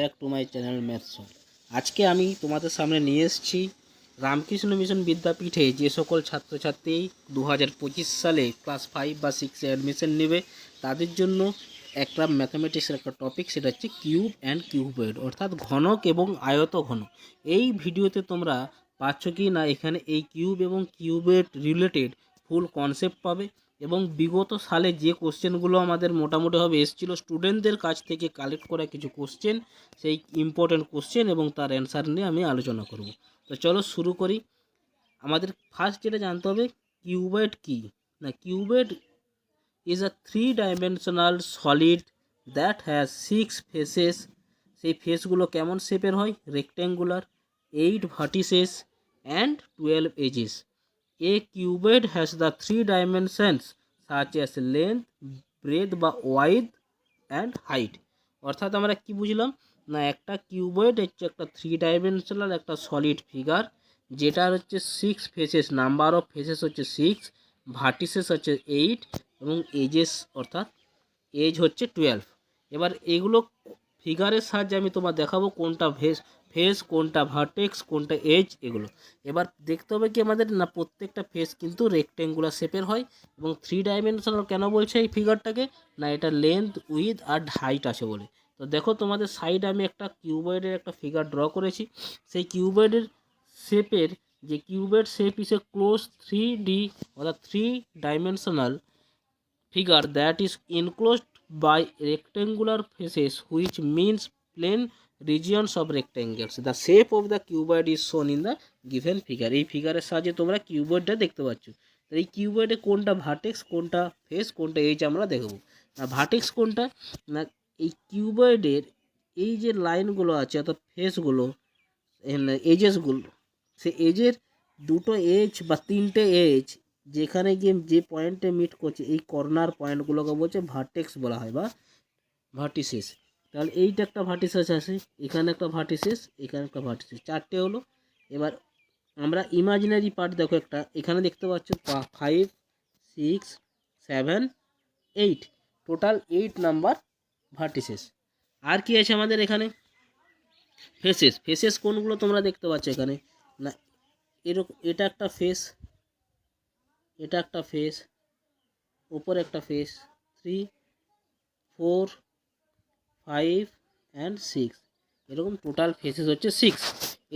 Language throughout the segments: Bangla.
Back to my channel maths আজকে আমি তোমাদের সামনে নিয়ে এসেছি রামকৃষ্ণ মিশন বিদ্যাপীঠে যে সকল ছাত্রছাত্রী দু হাজার পঁচিশ সালে ক্লাস ফাইভ বা সিক্সে অ্যাডমিশন নেবে, তাদের জন্য একটা ম্যাথামেটিক্সের একটা টপিক সেটা হচ্ছে কিউব অ্যান্ড কিউবয়েড অর্থাৎ ঘনক এবং আয়ত ঘন এই ভিডিওতে তোমরা পাচ্ছ কি না, এখানে এই কিউব এবং কিউবেড রিলেটেড ফুল কনসেপ্ট পাবে। এবং বিগত সালে যে কোশ্চেনগুলো আমাদের মোটামুটিভাবে এসেছিল স্টুডেন্টদের কাছ থেকে কালেক্ট করা কিছু কোশ্চেন সেই ইম্পর্টেন্ট কোশ্চেন এবং তার অ্যান্সার নিয়ে আমি আলোচনা করব। তো চলো শুরু করি। আমাদের ফার্স্ট যেটা জানতে হবে কিউবেড কি? না cubed is a three dimensional solid that has six faces সেই ফেসগুলো কেমন শেপের হয়? Rectangular eight vertices and twelve edges A cubed has the three dimensions such as length, breadth বা width and height. অর্থাৎ আমরা কি বুঝলাম? না একটা কিউবয়েড হচ্ছে একটা থ্রি ডাইমেনশনাল একটা সলিড ফিগার যেটার হচ্ছে six faces number of faces হচ্ছে সিক্স ভার্টিসেস হচ্ছে এইট এবং এজেস অর্থাৎ এজ হচ্ছে টুয়েলভ এবার এগুলো ফিগারের সাহায্যে আমি তোমার দেখাবো কোনটা ভেস ফেস কোনটা ভার্টেক্স কোনটা এজ এগুলো। এবার দেখতে হবে কি আমাদের না প্রত্যেকটা ফেস কিন্তু রেক্টেঙ্গুলার শেপের হয় এবং থ্রি ডাইমেনশনাল কেন বলছে এই ফিগারটাকে না এটা লেন্থ উইথ আর হাইট আছে বলে। তো দেখো তোমাদের সাইড আমি একটা কিউবয়েডের একটা ফিগার ড্র করেছি। সেই কিউবয়েডের শেপের যে cubed shape is closed three D অর্থাৎ three dimensional figure that is enclosed by rectangular faces, which means plane regions of rectangles. The shape of the cuboid is shown in the given figure এই ফিগারের সাহায্যে তোমরা কিউবয়েডটা দেখতে পাচ্ছ। এই কিউবয়েডে কোনটা ভার্টেক্স কোনটা ফেস কোনটা এজ আমরা দেখব। না ভার্টেক্স কোনটা? না, এই কিউবয়েডের এই যে লাইনগুলো আছে, অর্থাৎ ফেসগুলো এজেসগুলো সে এজের দুটো এজ বা তিনটে এজ যেখানে গিয়ে যে পয়েন্টে মিট করছে, এই কর্নার পয়েন্টগুলোকে বলছে ভার্টেক্স বলা হয় বা ভার্টিসেস তাহলে এইটা একটা ভার্টিসেস আছে, এখানে একটা ভার্টিসেস এখানে একটা ভার্টিসেস চারটে হলো, এবার আমরা ইমাজিনারি পার্ট দেখো একটা, এখানে দেখতে পাচ্ছ five six seven eight total eight number vertices আর কি আছে আমাদের এখানে? ফেসেস ফেসেস কোনগুলো তোমরা দেখতে পাচ্ছ এখানে? না এরকম এটা একটা ফেস এটা একটা ফেস ওপর একটা face three four five and six. এরকম টোটাল ফেসেস হচ্ছে সিক্স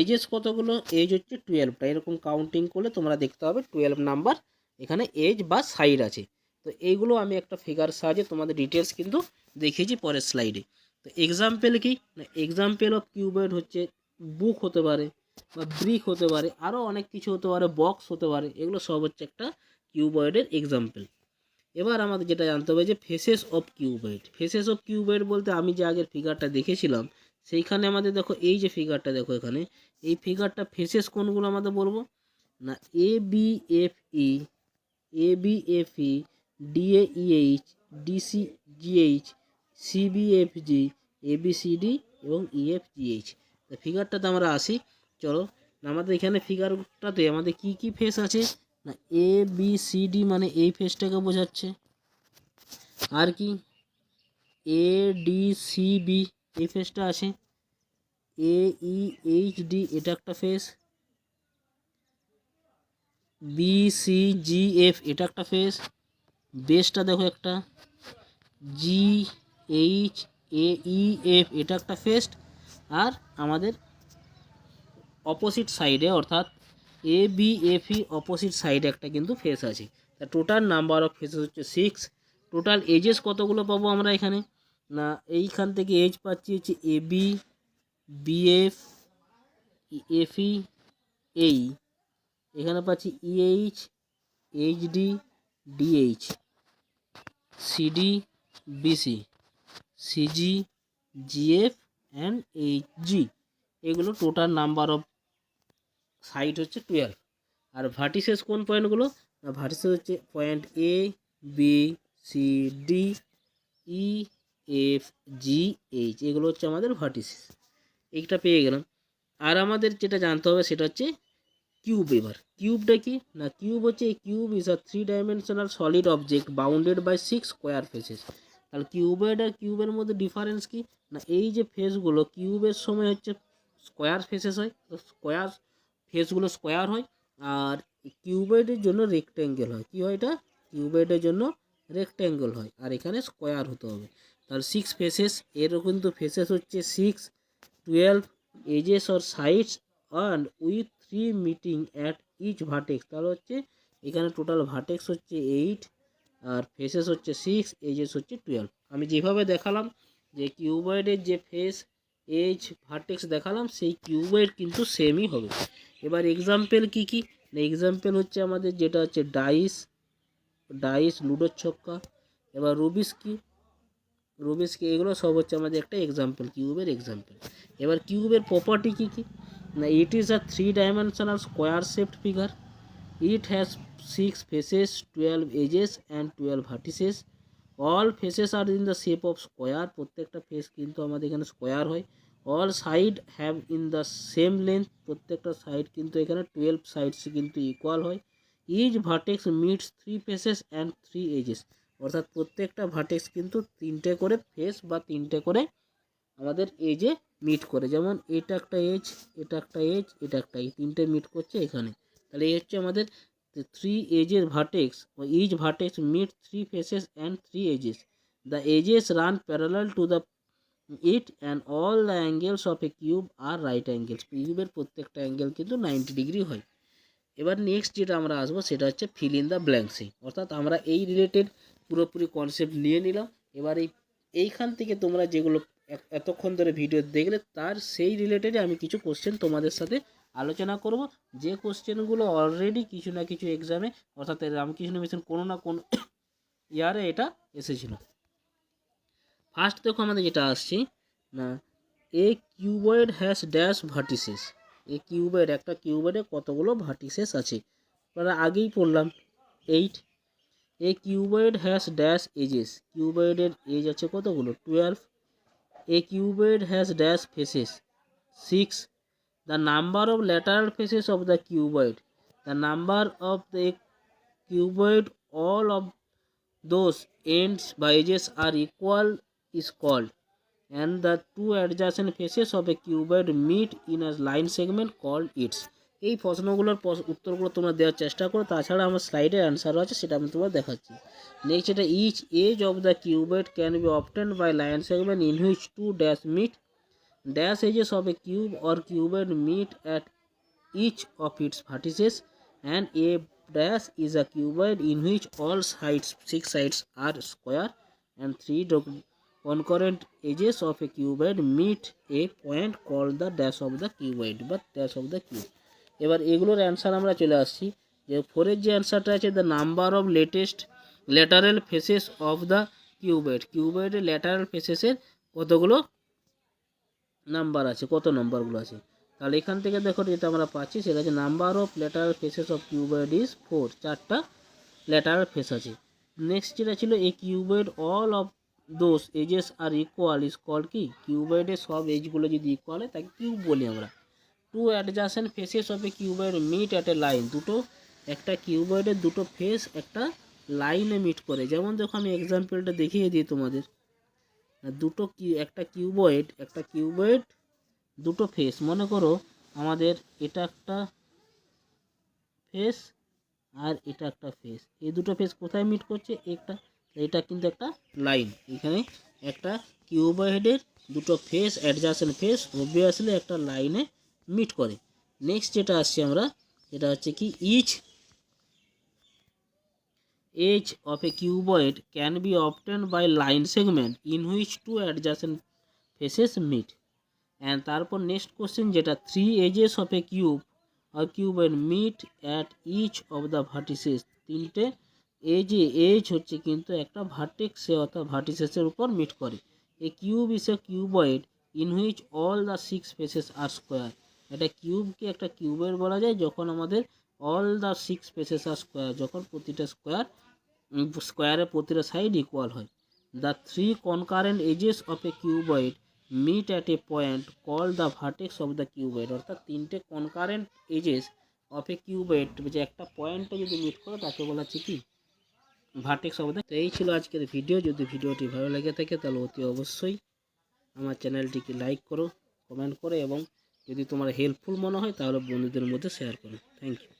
এজেস কতগুলো? এজ হচ্ছে টুয়েলভটা এরকম কাউন্টিং করলে তোমরা দেখতে হবে টুয়েলভ নাম্বার এখানে এজ বা সাইড আছে। তো এইগুলো আমি একটা ফিগার সাহায্যে তোমাদের ডিটেলস কিন্তু দেখিয়েছি পরের স্লাইডে তো এক্সাম্পল কি? না এক্সাম্পল অফ কিউবয়েড হচ্ছে বুক হতে পারে বা ব্রিক হতে পারে আরও অনেক কিছু হতে পারে বক্স হতে পারে, এগুলো সব হচ্ছে একটা কিউবয়েডের এক্সাম্পল এবার আমাদের যেটা জানতে হবে যে faces of cuboid faces of cuboid বলতে আমি যে আগের ফিগারটা দেখেছিলাম, সেইখানে আমাদের দেখো এই যে ফিগারটা দেখো এখানে, এই ফিগারটা ফেসেস কোনগুলো আমাদের বলব? না A B F E A B F E D A E H D C G H C B F G A B C D এবং ইএফ জিএইচ ফিগারটাতে আমরা আসি, চলো, আমাদের এখানে ফিগারটাতে আমাদের কি কি ফেস আছে? না এ বি সি ডি মানে এই ফেসটাকে বোঝাচ্ছে। আর কি? এ ডি সি বি এই ফেসটা আছে এ ই এইচ ডি এটা একটা face B C G F এটা একটা ফেস বেসটা দেখো একটা। G H A E F এটা একটা ফেস আর আমাদের অপোজিট সাইডে অর্থাৎ A B F E opposite সাইডে একটা কিন্তু ফেস আছে। তা টোটাল নাম্বার অফ ফেসেস হচ্ছে সিক্স টোটাল এজেস কতগুলো পাবো আমরা এখানে? না, এইখান থেকে এজ পাচ্ছি হচ্ছে A B BF F E এই এখানে পাচ্ছি EH H D DH CD BC CG GF and H G এগুলো টোটাল নাম্বার অফ সাইড হচ্ছে টুয়েলভ আর ভার্টিসেস কোন পয়েন্টগুলো না ভার্টিসেস হচ্ছে point A B C D E F G H এগুলো হচ্ছে আমাদের ভার্টিসেস এইটা পেয়ে গেলাম। আর আমাদের যেটা জানতে হবে সেটা হচ্ছে কিউব এবার। কিউবটা কি? না কিউব হচ্ছে cube is a three dimensional solid object bounded by six square faces তাহলে কিউবয়েড আর কিউবের মধ্যে ডিফারেন্স কি? না, এই যে ফেসগুলো কিউবের সময় হচ্ছে স্কোয়ার ফেসেস হয়। তো স্কোয়ার ফেসগুলো স্কোয়ার হয় আর কিউবয়েডের জন্য রেক্ট্যাঙ্গেল হয়। কি হয় এটা? কিউবয়েডের জন্য রেক্ট্যাঙ্গেল হয়। আর এখানে স্কোয়ার হতে হবে। তাহলে সিক্স ফেসেস এরও কিন্তু ফেসেস হচ্ছে six twelve edges or sides and with three meeting at each vertex তাহলে হচ্ছে এখানে টোটাল ভার্টেক্স হচ্ছে এইট আর ফেসেস হচ্ছে সিক্স এজেস হচ্ছে টুয়েলভ আমি যেভাবে দেখালাম যে কিউবয়েডের যে ফেস এজ ভার্টেক্স দেখালাম, সেই কিউবয়েড কিন্তু সেমই হবে। এবার এক্সাম্পল কি কি? না এক্সাম্পল হচ্ছে আমাদের যেটা হচ্ছে ডাইস ডাইস লুডোর ছক্কা। এবার রুবিস কি? রুবিস কি? এগুলো সব হচ্ছে আমাদের একটা এক্সাম্পল কিউবের এক্সাম্পল এবার কিউবের প্রপার্টি কী কী? না it is a three dimensional square shaped figure it has six faces twelve edges and twelve vertices all faces are in the shape of square প্রত্যেকটা ফেস কিন্তু আমাদের এখানে স্কোয়ার হয়। All side have in the same length প্রত্যেকটা সাইড কিন্তু এখানে টুয়েলভ সাইডস কিন্তু ইকুয়াল হয়। Is vertex meets three faces and three edges অর্থাৎ প্রত্যেকটা ভার্টেক্স কিন্তু তিনটে করে ফেস বা তিনটে করে আমাদের এজে মিট করে। যেমন এটা একটা এজ এটা একটা এজ এটা একটা এই তিনটে মিট করছে এখানে। তাহলে এই হচ্ছে আমাদের থ্রি এজের vertex each vertex meet three faces and three edges the edges run parallel to the it and all the angles of a cube are right angles কিউবের প্রত্যেকটা অ্যাঙ্গেল কিন্তু নাইনটি ডিগ্রি হয়। এবার নেক্সট যেটা আমরা আসব, সেটা হচ্ছে ফিল ইন দ্য ব্ল্যাঙ্কসে অর্থাৎ আমরা এই রিলেটেড পুরোপুরি কনসেপ্ট নিয়ে নিলাম। এবার এই, এইখান থেকে তোমরা যেগুলো এতক্ষণ ধরে ভিডিও দেখলে, তার সেই রিলেটেড আমি কিছু কোশ্চেন তোমাদের সাথে আলোচনা করব। যে কোশ্চেনগুলো অলরেডি কিছু না কিছু এক্সামে অর্থাৎ রামকৃষ্ণ মিশন কোনো না কোনো ইয়ারে এটা এসেছিল। ফার্স্ট দেখো আমাদের যেটা আসছে, না a cuboid has dash vertices a cuboid একটা কিউবয়েডে কতগুলো ভার্টিসেস আছে? আমরা আগেই পড়লাম eight a cuboid has dash edges কিউবয়েডের edge আছে কতগুলো? Twelve a cuboid has dash faces six the number of lateral faces of the cuboid the number of the cuboid, all of those ends by edges are equal, is called. And the two adjacent faces of a cuboid meet in a line segment called its. এই প্রশ্নগুলোর উত্তরগুলো তোমরা দেওয়ার চেষ্টা করো, তাছাড়া আমার স্লাইডে অ্যান্সারও আছে সেটা আমি তোমার দেখাচ্ছি। নেক্সট এটা each edge of the cuboid can be obtain by line segment in which two dash meet dash edges of a cube or cuboid meet at each of its vertices and a dash is a cuboid in which all sides six sides are square and three concurrent edges of a cuboid meet a point called the dash of the cuboid বা dash of the cube এবার এগুলোর অ্যান্সার আমরা চলে আসছি যে ফোরের যে অ্যান্সারটা আছে the number of latest lateral faces of the cuboid কিউবয়েডের ল্যাটারাল ফেসেসের কতগুলো নাম্বার আছে, কত নাম্বারগুলো আছে? তাহলে এখান থেকে দেখো যেটা আমরা পাচ্ছি, সেটা হচ্ছে number of lateral faces of cuboid is four, চারটা লেটারাল ফেস আছে। নেক্সট যেটা ছিল এই cuboid all of those edges are equal is call কি? কিউবয়েডের সব এজগুলো যদি ইকুয়াল হয়, তাকে কিউব বলি আমরা। Two adjacent faces of a cuboid meet at a line, দুটো, একটা কিউবয়েডের দুটো ফেস একটা লাইনে মিট করে। যেমন দেখো আমি এক্সাম্পলটা দেখিয়ে দিই তোমাদের। দুটো কি, একটা কিউবয়েড একটা কিউবয়েড, দুটো ফেস মনে করো আমাদের এটা একটা ফেস আর এটা একটা ফেস এই দুটো ফেস কোথায় মিট করছে? একটা, এটা কিন্তু একটা লাইন এখানে একটা কিউবয়েডের দুটো ফেস অ্যাডজাসেন্ট ফেস অবভিয়াসলি একটা লাইনে মিট করে। নেক্সট যেটা আসছে আমরা যেটা হচ্ছে কি each edge of a cuboid can be obtain by line segment in which two adjacent faces meet and তারপর নেক্সট কোশ্চেন যেটা three edges of a cube are কিউবের meet at each of the vertices তিনটে এজে এজ হচ্ছে কিন্তু একটা ভার্টেক্সে অর্থাৎ ভার্টিসেসের উপর মিট করে। A cube is a cuboid in which all the six faces are square একটা কিউবকে একটা কিউবের বলা যায়, যখন আমাদের all the six faces are square যখন প্রতিটা স্কোয়ার স্কোয়ারের প্রতিটা সাইড ইকুয়াল হয়। The three concurrent edges of a cuboid meet at a point call the vertex of the cuboid অর্থাৎ তিনটে concurrent edges of a cuboid যে একটা পয়েন্টে যদি মিট করে, তাকে বলা হচ্ছে কি? ভার্টেক্স অবদান তো এই ছিল আজকের ভিডিও যদি ভিডিওটি ভালো লেগে থাকে, তাহলে অতি অবশ্যই আমার চ্যানেলটিকে লাইক করো কমেন্ট করো এবং যদি তোমার হেল্পফুল মনে হয়, তাহলে বন্ধুদের মধ্যে শেয়ার করো। Thank you